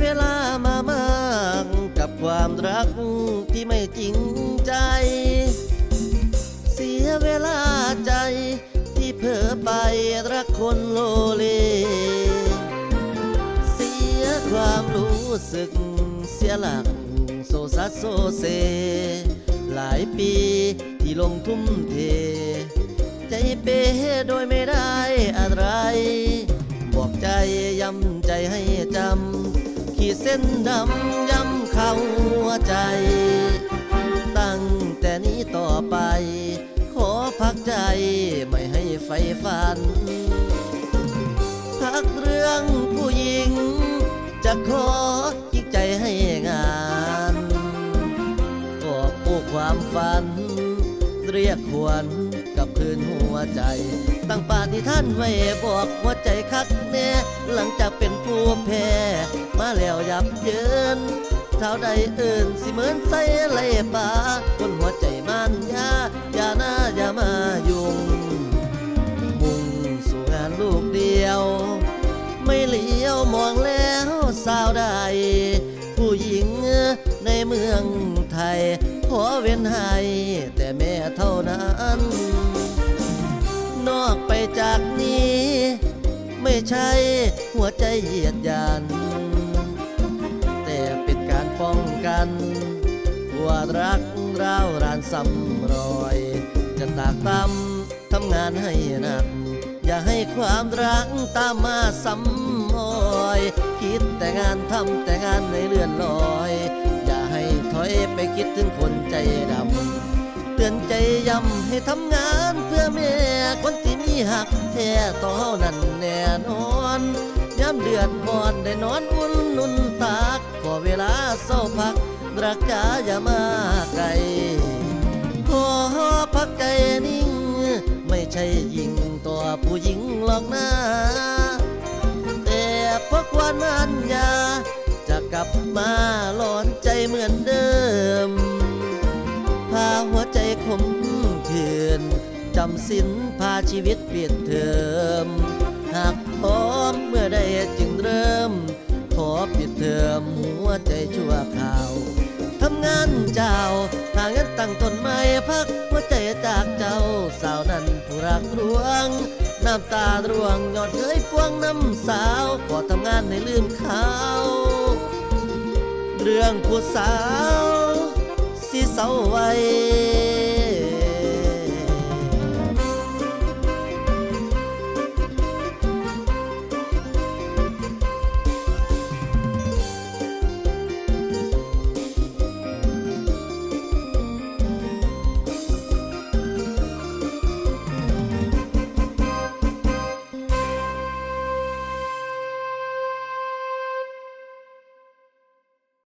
เวลามามากกับความรักที่ไม่จริงใจ เสียเวลาใจที่เผลอไปรักคนโลเล เสียความรู้สึกเสียหลักโซซัสโซเซ หลายปีที่ลงทุ่มเท ใจเปโดยไม่ได้อะไร ส้นดำย้ำเข้าใจ ตั้งแต่นี้ต่อไป ขอพักใจไม่ให้ไฟฝัน พักเรื่องผู้หญิง จะขอจิกใจให้งานกอบผู้ความฝัน เรียกควรกับคืนหัวใจ ตั้งปาฏิท่านไว้บอกหัวใจคักแน่ หลังจากเป็นผู้แพ้ มาแล้วยับเยินเท่าใดเอื่นสิเหมือนใส่ไหลป่าคนหัวใจมันยาอย่าหน้าอย่ามายุ่งมุ่งสู่งานลูกเดียว ไม่เหลียวมองแล้วสาวใด ผู้หญิงในเมืองไทย ขอเว้นให้แต่แม่เท่านั้น นอกไปจากนี้ ใช่หัวใจเหยียดยานแต่เป็นการป้องกันว่ารักร้าวรานซ้ำรอย จะตากตำทำงานให้หนัก อย่าให้ความรักตามมาซ้ำอ้อย คิดแต่งานทำแต่งานในเลื่อนลอย อย่าให้ถอยไปคิดถึงคนใจดำเตือนใจย้ำให้ทำงานเพื่อแม่คนที่ หักแท้ต่อเฮานั้นแน่นอนยามเดือดบอนได้นอนอุ่นนุ่นตากขอเวลาเศร้าพัก รักจ๋าอย่ามาไกลขอพักใจนิ่ง ไม่ใช่ยิงต่อผู้หญิงหรอกนะแต่เพราะความมันยาจะกลับมาหลอนใจเหมือนเดิม พาหัวใจขมขื่น จำสินพาชีวิตเปลี่ยนเทอมหากพร้อมเมื่อใดจึงเริ่ม ขอปิดเทอมหัวใจชั่วคราวทำงานเจ้าหาเงินตั้งตนไม้พักหัวใจจากเจ้าสาวนั้นผู้รักรวง น้ำตาร่วงยอดเอ้ยพวงน้ำสาว ขอทำงานให้ลืมเขาเรื่องผู้สาว สิเศร้าไว้